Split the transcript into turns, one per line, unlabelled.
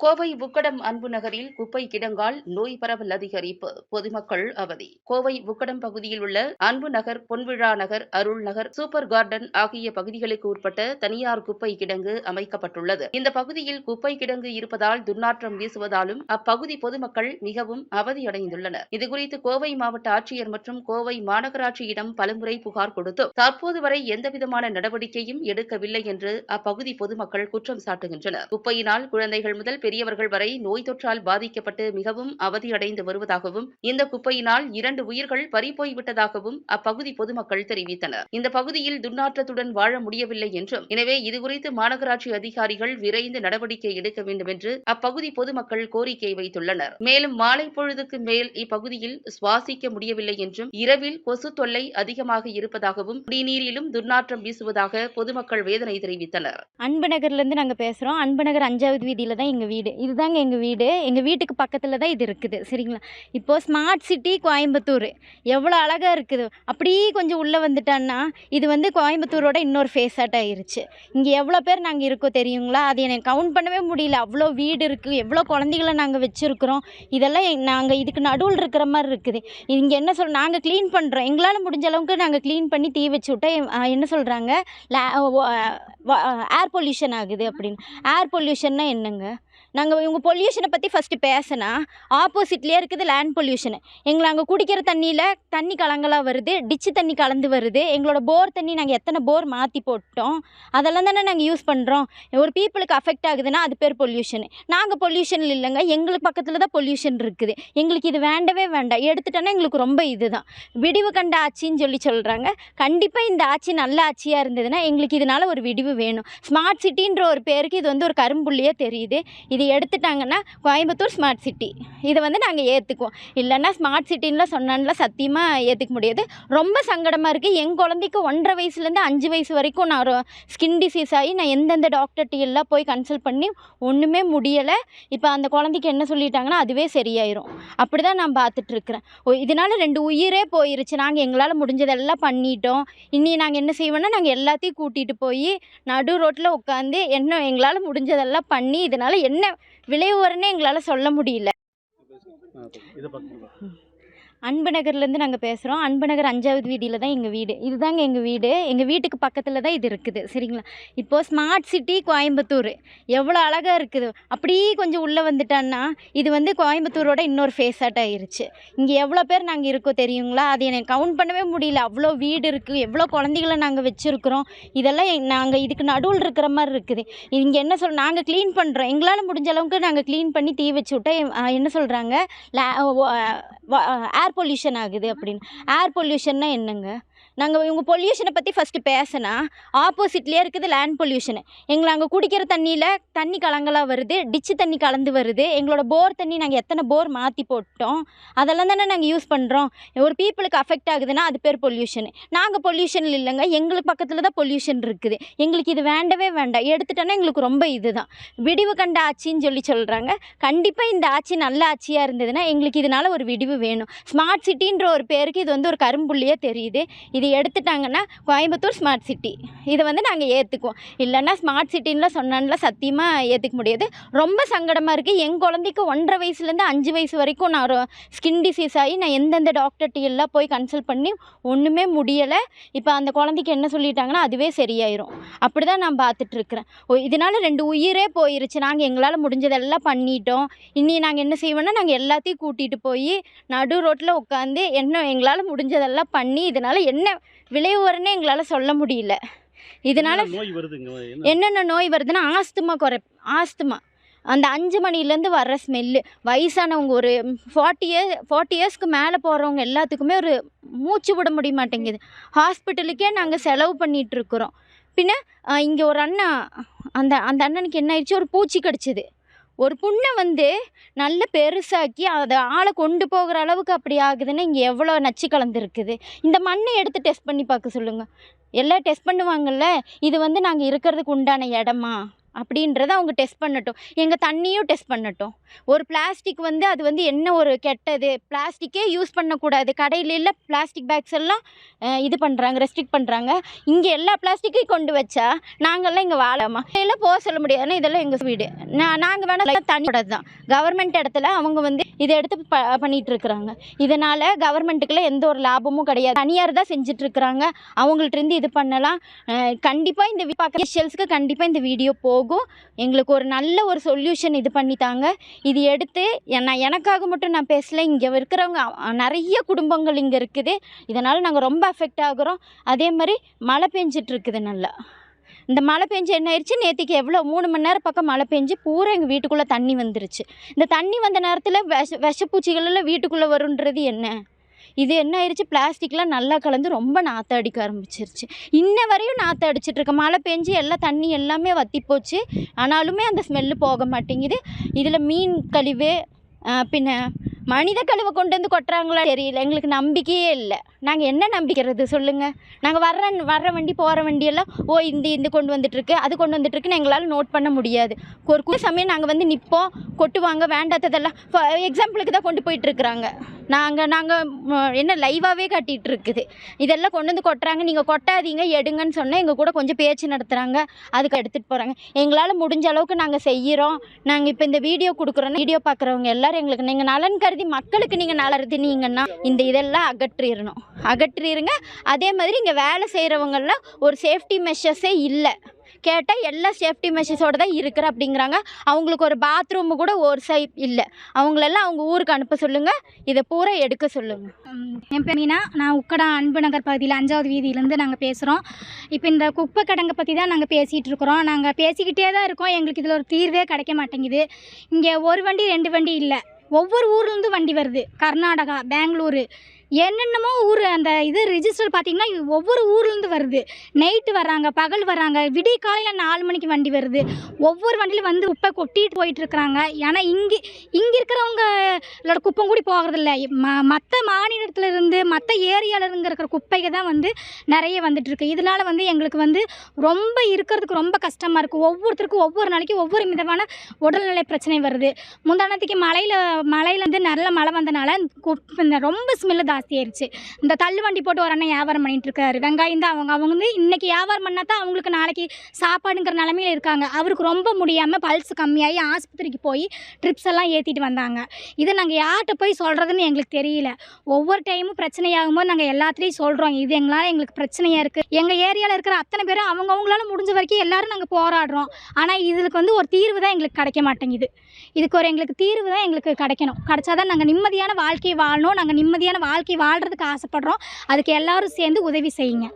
கோவை உக்கடம் அன்பு நகரில் குப்பை கிடங்கால் நோய் பரவல் அதிகரிப்பு பொதுமக்கள் அவதி. கோவை உக்கடம் பகுதியில் உள்ள அன்பு நகர் பொன்விழா நகர் அருள் நகர் சூப்பர் கார்டன் ஆகிய பகுதிகளுக்கு உட்பட்ட தனியார் குப்பை கிடங்கு அமைக்கப்பட்டுள்ளது. இந்த பகுதியில் குப்பை கிடங்கு இருப்பதால் துர்நாற்றம் வீசுவதாலும் அப்பகுதி பொதுமக்கள் மிகவும் அவதியடைந்துள்ளனர். இதுகுறித்து கோவை மாவட்ட ஆட்சியர் மற்றும் கோவை மாநகராட்சியிடம் பலமுறை புகார் கொடுத்தும் தற்போது வரை எந்தவிதமான நடவடிக்கையும் எடுக்கவில்லை என்று அப்பகுதி பொதுமக்கள் குற்றம் சாட்டுகின்றனர். குப்பையினால் குழந்தைகள் முதல் பெரியவர்கள் வரை நோய் தொற்றால் பாதிக்கப்பட்டு மிகவும் அவதியடைந்து வருவதாகவும் இந்த குப்பையினால் இரண்டு உயிர்கள் பறிபோய் விட்டதாகவும் அப்பகுதி பொதுமக்கள் தெரிவித்தனர். இந்த பகுதியில் துர்நாற்றத்துடன் வாழ முடியவில்லை என்றும் எனவே இதுகுறித்து மாநகராட்சி அதிகாரிகள் விரைந்து நடவடிக்கை எடுக்க வேண்டும் என்று அப்பகுதி பொதுமக்கள் கோரிக்கை வைத்துள்ளனர். மேலும் மாலை பொழுதுக்கு மேல் இப்பகுதியில் சுவாசிக்க முடியவில்லை என்றும் இரவில் கொசு தொல்லை அதிகமாக இருப்பதாகவும் குடிநீரிலும் துர்நாற்றம் வீசுவதாக பொதுமக்கள் வேதனை தெரிவித்தனர்.
அன்பு நகர்லேருந்து நாங்க பேசுறோம். அன்பு நகர் அஞ்சாவது வீதியில தான் எங்க வீடு. இதுதாங்க எங்கள் வீடு. எங்கள் வீட்டுக்கு பக்கத்தில் தான் இது இருக்குது. சரிங்களா? இப்போது ஸ்மார்ட் சிட்டி கோயம்புத்தூர். எவ்வளோ அழகாக இருக்குது. அப்படியே கொஞ்சம் உள்ளே வந்துட்டான்னா இது வந்து கோயம்புத்தூரோட இன்னொரு ஃபேஸாட் ஆயிருச்சு. இங்கே எவ்வளோ பேர் நாங்கள் இருக்கோம் தெரியுங்களா? அது எனக்கு கவுண்ட் பண்ணவே முடியல. அவ்வளோ வீடு இருக்குது எவ்வளோ குழந்தைகள நாங்கள் வச்சுருக்குறோம். இதெல்லாம் நாங்கள் இதுக்கு நடுவில் இருக்கிற மாதிரி இருக்குது. இங்கே என்ன சொல் நாங்கள் க்ளீன் பண்ணுறோம் எங்களால் முடிஞ்ச அளவுக்கு நாங்கள் க்ளீன் பண்ணி தீ வச்சு விட்டா என்ன சொல்கிறாங்க ஏர் பொல்யூஷன் ஆகுது அப்படின்னு. ஏர் பொல்யூஷன்னா என்னங்க? நாங்கள் இவங்க பொல்யூஷனை பற்றி ஃபஸ்ட்டு பேசினா ஆப்போசிட்லேயே இருக்குது லேண்ட் பொல்யூஷன் எங்களை அங்கே குடிக்கிற தண்ணியில் தண்ணி கலங்கலாக வருது டிச்சு தண்ணி கலந்து வருது. எங்களோட போர் தண்ணி நாங்கள் எத்தனை போர் மாற்றி போட்டோம் அதெல்லாம் தானே நாங்கள் யூஸ் பண்ணுறோம் ஒரு பீப்புளுக்கு அஃபெக்ட் ஆகுதுன்னா அது பேர் பொல்யூஷன் நாங்கள் பொல்யூஷன் இல்லைங்க எங்களுக்கு பக்கத்தில் தான் பொல்யூஷன் இருக்குது. எங்களுக்கு இது வேண்டவே வேண்டாம். எடுத்துட்டோன்னா எங்களுக்கு ரொம்ப இதுதான். விடிவு கண்ட ஆட்சின்னு சொல்லி சொல்கிறாங்க கண்டிப்பாக இந்த ஆட்சி நல்ல ஆட்சியாக இருந்ததுன்னா எங்களுக்கு இதனால் ஒரு விடிவு வேணும். ஸ்மார்ட் சிட்டின்ற ஒரு பேருக்கு இது வந்து ஒரு கரும்புள்ளியே தெரியுது. இது எடுத்துட்டாங்கன்னா கோயம்புத்தூர் ஸ்மார்ட் சிட்டி இதை வந்து நாங்கள் ஏற்றுக்குவோம் இல்லைன்னா ஸ்மார்ட் சிட்டின்னு சொன்னான்ல சத்தியமாக ஏற்றுக்க முடியாது. ரொம்ப சங்கடமாக இருக்குது என் குழந்தைக்கு ஒன்றரை வயசுலேருந்து அஞ்சு வயசு வரைக்கும் நான் ஸ்கின் டிசீஸ் ஆகி நான் எந்தெந்த டாக்டர்கிட்ட எல்லாம் போய் கன்சல்ட் பண்ணி ஒன்றுமே முடியலை. இப்போ அந்த குழந்தைக்கு என்ன சொல்லிட்டாங்கன்னா அதுவே சரியாயிரும். அப்படி தான் நான் பார்த்துட்ருக்குறேன். ஓ இதனால் ரெண்டு உயிரே போயிருச்சு. நாங்கள் எங்களால் முடிஞ்சதெல்லாம் பண்ணிட்டோம். இனி நாங்கள் என்ன செய்வோம்னா நாங்கள் எல்லாத்தையும் கூட்டிகிட்டு போய் நடு ரோட்டில் உட்காந்து என்ன எங்களால் முடிஞ்சதெல்லாம் பண்ணி இதனால் என்ன என்ன விளைவு வரும்னே எங்களால் சொல்ல முடியல. அன்பு நகர்லேருந்து நாங்கள் பேசுகிறோம் அன்பு நகர் அஞ்சாவது வீதியில் தான் எங்கள் வீடு. இதுதாங்க எங்கள் வீடு. எங்கள் வீட்டுக்கு பக்கத்தில் தான் இது இருக்குது. சரிங்களா? இப்போது ஸ்மார்ட் சிட்டி கோயம்புத்தூர். எவ்வளோ அழகாக இருக்குது. அப்படியே கொஞ்சம் உள்ளே வந்துட்டான்னா இது வந்து கோயம்புத்தூரோட இன்னொரு ஃபேஸாட் ஆயிருச்சு. இங்கே எவ்வளோ பேர் நாங்கள் இருக்கோம் தெரியுங்களா? அது எனக்கு கவுண்ட் பண்ணவே முடியல. அவ்வளோ வீடு இருக்குது எவ்வளோ குழந்தைகள நாங்கள் வச்சுருக்குறோம். இதெல்லாம் நாங்கள் இதுக்கு நடுவில் இருக்கிற மாதிரி இருக்குது. இங்கே என்ன சொல் நாங்கள் க்ளீன் பண்ணுறோம் எங்களால் முடிஞ்ச அளவுக்கு நாங்கள் க்ளீன் பண்ணி தீ வச்சு விட்டா என்ன சொல்கிறாங்க ஏர் பொல்யூஷன் ஆகுது அப்படின்னு. ஏர் பொல்யூஷன்னா என்னங்க? நாங்கள் இவங்க பொல்யூஷனை பற்றி ஃபஸ்ட்டு பேசினா ஆப்போசிட்லேயே இருக்குது லேண்ட் பொல்யூஷன் எங்களை அங்கே குடிக்கிற தண்ணியில் தண்ணி கலங்கலாக வருது டிச்சு தண்ணி கலந்து வருது. எங்களோட போர் தண்ணி நாங்கள் எத்தனை போர் மாற்றி போட்டோம் அதெல்லாம் தானே நாங்கள் யூஸ் பண்ணுறோம் ஒரு பீப்புளுக்கு அஃபெக்ட் ஆகுதுன்னா அது பேர் பொல்யூஷனு நாங்கள் பொல்யூஷன் இல்லைங்க எங்களுக்கு பக்கத்தில் தான் பொல்யூஷன் இருக்குது. எங்களுக்கு இது வேண்டவே வேண்டாம். எடுத்துட்டோன்னா எங்களுக்கு ரொம்ப இதுதான். விடிவு கண்ட ஆட்சின்னு சொல்லி சொல்கிறாங்க கண்டிப்பாக இந்த ஆட்சி நல்ல ஆட்சியாக இருந்ததுன்னா எங்களுக்கு இதனால் ஒரு விடிவு வேணும். ஸ்மார்ட் சிட்டின்ற ஒரு பேருக்கு இது வந்து ஒரு கரும்புள்ளியே தெரியுது. இது எடுத்துட்டாங்கன்னா கோயம்புத்தூர் ஸ்மார்ட் சிட்டி இதை வந்து நாங்கள் ஏற்றுக்குவோம் இல்லைன்னா ஸ்மார்ட் சிட்டின்லாம் சொன்னான்ல சத்தியமாக ஏற்றுக்க முடியாது. ரொம்ப சங்கடமாக இருக்குது என் குழந்தைக்கு ஒன்றரை வயசுலேருந்து அஞ்சு வயசு வரைக்கும் நான் ஸ்கின் டிசீஸ் ஆகி நான் எந்தெந்த டாக்டர்கிட்ட எல்லாம் போய் கன்சல்ட் பண்ணி ஒன்றுமே முடியலை. இப்போ அந்த குழந்தைக்கு என்ன சொல்லிட்டாங்கன்னா அதுவே சரியாயிரும். அப்படி தான் நான் பார்த்துட்ருக்குறேன் இதனால் ரெண்டு உயிரே போயிருச்சு. நாங்கள் எங்களால் முடிஞ்சதெல்லாம் பண்ணிட்டோம். இனி நாங்கள் என்ன செய்வோம்னா நாங்கள் எல்லாத்தையும் கூட்டிகிட்டு போய் நடு ரோட்டில் உட்காந்து என்ன எங்களால் முடிஞ்சதெல்லாம் பண்ணி இதனால் என்ன விளைவு வரும்னே எங்களால் சொல்ல முடியல. இதனால் என்னென்ன நோய் வருதுன்னா ஆஸ்துமா குறை ஆஸ்துமா. அந்த அஞ்சு மணிலேருந்து வர்ற ஸ்மெல்லு வயசானவங்க ஒரு ஃபார்ட்டி இயர் ஃபார்ட்டி இயர்ஸ்க்கு மேலே போகிறவங்க எல்லாத்துக்குமே ஒரு மூச்சு விட முடிய மாட்டேங்குது. ஹாஸ்பிட்டலுக்கே நாங்கள் செலவு பண்ணிட்டு இருக்கிறோம். பின்ன இங்கே ஒரு அண்ணா அந்த அந்த அண்ணனுக்கு என்ன ஆயிடுச்சு? ஒரு பூச்சி கடிச்சது. ஒரு புண்ணை வந்து நல்ல பெருசாக்கி அதை ஆளை கொண்டு போகிற அளவுக்கு அப்படி ஆகுதுன்னா இங்கே எவ்வளோ நச்சு கலந்துருக்குது இந்த மண்ணை எடுத்து டெஸ்ட் பண்ணி பார்க்க சொல்லுங்கள் எல்லாம் டெஸ்ட் பண்ணுவாங்கள்ல இது வந்து நாங்கள் இருக்கிறதுக்கு உண்டான இடமா? அப்படின்றத அவங்க டெஸ்ட் பண்ணட்டும். எங்கள் தண்ணியும் டெஸ்ட் பண்ணட்டும். ஒரு பிளாஸ்டிக் வந்து அது வந்து என்ன ஒரு கெட்டது? பிளாஸ்டிக்கே யூஸ் பண்ணக்கூடாது. கடையில இல்லை பிளாஸ்டிக் பேக்ஸ் எல்லாம் இது பண்ணுறாங்க ரெஸ்ட்ரிக்ட் பண்ணுறாங்க இங்கே எல்லா பிளாஸ்டிக்கையும் கொண்டு வச்சா நாங்கள்லாம் இங்கே வாழாமா எல்லாம் போக சொல்ல முடியாது ஏன்னா இதெல்லாம் எங்கள் வீடு. நான் நாங்கள் வேணால் தண்ணியோட தான் கவர்மெண்ட் இடத்துல அவங்க வந்து இதை எடுத்து ப பண்ணிகிட்ருக்குறாங்க இருக்கிறாங்க இதனால் கவர்மெண்ட்டுக்குள்ள எந்த ஒரு லாபமும் கிடையாது. தனியார் தான் செஞ்சிட்ருக்குறாங்க இருக்கிறாங்க அவங்கள்ட்ட இருந்து இது பண்ணலாம். கண்டிப்பாக இந்த பார்க்கஷியல்ஸுக்கு கண்டிப்பாக இந்த வீடியோ போகும். எங்களுக்கு ஒரு நல்ல ஒரு சொல்யூஷன் இது பண்ணித்தாங்க. இது எடுத்து நான் எனக்காக மட்டும் நான் பேசலை. இங்கே இருக்கிறவங்க நிறைய குடும்பங்கள் இங்கே இருக்குது. இதனால் நாங்கள் ரொம்ப அஃபெக்ட் ஆகுறோம். அதே மாதிரி மழை பெஞ்சிட்ருக்குது நல்லா. இந்த மழை பெஞ்சு என்ன ஆயிடுச்சு நேற்றுக்கு எவ்வளோ? மூணு மணி நேரம் பக்கம் மழை பெஞ்சு பூரா எங்கள் வீட்டுக்குள்ளே தண்ணி வந்துருச்சு. இந்த தண்ணி வந்த நேரத்தில் விஷ விஷப்பூச்சிகளெல்லாம் வீட்டுக்குள்ளே வருன்றது என்ன? இது என்ன ஆயிடுச்சு பிளாஸ்டிக்லாம் நல்லா கலந்து ரொம்ப நாற்று அடிக்க ஆரம்பிச்சிருச்சு. இன்ன வரையும் நாற்று அடிச்சிட்ருக்கு மழை பெஞ்சு எல்லாம் தண்ணி எல்லாமே வற்றி போச்சு. ஆனாலுமே அந்த ஸ்மெல்லு போக மாட்டேங்குது. இதில் மீன் கழிவு பின்ன மனித கழிவை கொண்டு வந்து கொட்டுறாங்களா தெரியல. எங்களுக்கு நம்பிக்கையே இல்லை. நாங்கள் என்ன நம்பிக்கிறது? சொல்லுங்கள் நாங்கள் வர்ற வர்ற வண்டி போகிற வண்டியெல்லாம் ஓ இந்த இந்த கொண்டு வந்துட்டுருக்கு அது கொண்டு வந்துட்டுருக்குன்னு எங்களால் நோட் பண்ண முடியாது. ஒரு குறு சமயம் நாங்கள் வந்து நிற்போம் கொட்டுவாங்க வேண்டாததெல்லாம் எக்ஸாம்பிளுக்கு தான் கொண்டு போயிட்டுருக்குறாங்க. நாங்கள் நாங்கள் என்ன லைவாகவே காட்டிகிட்டு இருக்குது இதெல்லாம் கொண்டு வந்து கொட்டுறாங்க. நீங்கள் கொட்டாதீங்க எடுங்கன்னு சொன்னால் எங்கள் கூட கொஞ்சம் பேச்சு நடத்துகிறாங்க அதுக்கு எடுத்துகிட்டு போகிறாங்க எங்களால் முடிஞ்ச அளவுக்கு நாங்கள் செய்கிறோம் நாங்கள் இப்போ இந்த வீடியோ கொடுக்குறோன்னா வீடியோ பார்க்குறவங்க எல்லாரும் எங்களுக்கு நீங்கள் நலன் கருதி மக்களுக்கு நீங்கள் நலர்த்தினீங்கன்னா இந்த இதெல்லாம் அகற்றிடணும் அகற்றிடுங்க அதே மாதிரி இங்கே வேலை செய்கிறவங்கெல்லாம் ஒரு சேஃப்டி மெஷர்ஸே இல்லை. கேட்டால் எல்லா சேஃப்டி மெஷர்ஸோடு தான் இருக்கிற அப்படிங்கிறாங்க. அவங்களுக்கு ஒரு பாத்ரூமு கூட ஒரு சைட் இல்லை. அவங்களெல்லாம் அவங்க ஊருக்கு அனுப்ப சொல்லுங்கள் இதை பூரா எடுக்க சொல்லுங்கள்
என் பேர் மீனா. நான் உக்கடா அன்பு நகர் பகுதியில் அஞ்சாவது வீதியிலேருந்து நாங்கள் பேசுகிறோம் இப்போ இந்த குப்பை கடங்கை பற்றி தான் நாங்கள் பேசிகிட்டு இருக்கிறோம். நாங்கள் பேசிக்கிட்டே தான் இருக்கோம். எங்களுக்கு இதில் ஒரு தீர்வே கிடைக்க மாட்டேங்குது. இங்கே ஒரு வண்டி ரெண்டு வண்டி இல்லை. ஒவ்வொரு ஊர்லேருந்து வண்டி வருது. கர்நாடகா பெங்களூரு. என்னென்னமோ ஊர் அந்த இது ரிஜிஸ்டர் பார்த்தீங்கன்னா ஒவ்வொரு ஊர்லேருந்து வருது. நைட்டு வராங்க பகல் வராங்க விடிய காலையில் நாலு மணிக்கு வண்டி வருது. ஒவ்வொரு வண்டியிலும் வந்து குப்பை கொட்டிட்டு போயிட்டு இருக்கிறாங்க ஏன்னா இங்கே இங்கே இருக்கிறவங்களோட குப்பம் கூடி போகிறதில்ல ம மற்ற மாநிலத்துல இருந்து மற்ற ஏரியாவிலிருந்து இருக்கிற குப்பைகள் தான் வந்து நிறைய வந்துட்டுருக்கு இதனால் இதனால வந்து எங்களுக்கு வந்து ரொம்ப இருக்கிறதுக்கு ரொம்ப கஷ்டமாக இருக்குது ஒவ்வொருத்தருக்கும் ஒவ்வொரு நாளைக்கு ஒவ்வொரு விதமான உடல்நிலை பிரச்சனை வருது. முந்தானத்துக்கு மலையில் மலையிலேருந்து நல்ல மழை வந்தனால குப் இந்த ரொம்ப ஸ்மெல்லு ஜாஸ்தியாயிருச்சு இந்த தள்ளுவண்டி போட்டு ஒரு அண்ணன் வியாபாரம் பண்ணிட்டு இருக்காரு. வெங்காயம் தான் அவங்க. அவங்க வந்து இன்னைக்கு வியாபாரம் பண்ணால் தான் அவங்களுக்கு நாளைக்கு சாப்பாடுங்கிற நிலமையில இருக்காங்க. அவருக்கு ரொம்ப முடியாமல் பல்ஸ் கம்மியாகி ஆஸ்பத்திரிக்கு போய் ட்ரிப்ஸ் எல்லாம் ஏற்றிட்டு வந்தாங்க. இதை நாங்கள் யார்கிட்ட போய் சொல்கிறதுன்னு எங்களுக்கு தெரியல. ஒவ்வொரு டைமும் பிரச்சனையாகும் போது நாங்கள் எல்லாத்துலேயும் சொல்கிறோம் இது எங்களால் எங்களுக்கு பிரச்சனையாக இருக்குது எங்கள் ஏரியாவில் இருக்கிற அத்தனை பேரும் அவங்கவுங்களால முடிஞ்ச வரைக்கும் எல்லாரும் நாங்கள் போராடுறோம். ஆனால் இதுக்கு வந்து ஒரு தீர்வு தான் எங்களுக்கு கிடைக்க மாட்டேங்குது. இதுக்கு ஒரு எங்களுக்கு தீர்வு தான் எங்களுக்கு கிடைக்கணும். கிடைச்சாதான் நாங்கள் நிம்மதியான வாழ்க்கையை வாழணும். நாங்கள் நிம்மதியான வாழ்க்கை வாழ்கிறதுக்கு ஆசைப்படுறோம். அதுக்கு எல்லாரும் சேர்ந்து உதவி செய்யுங்க.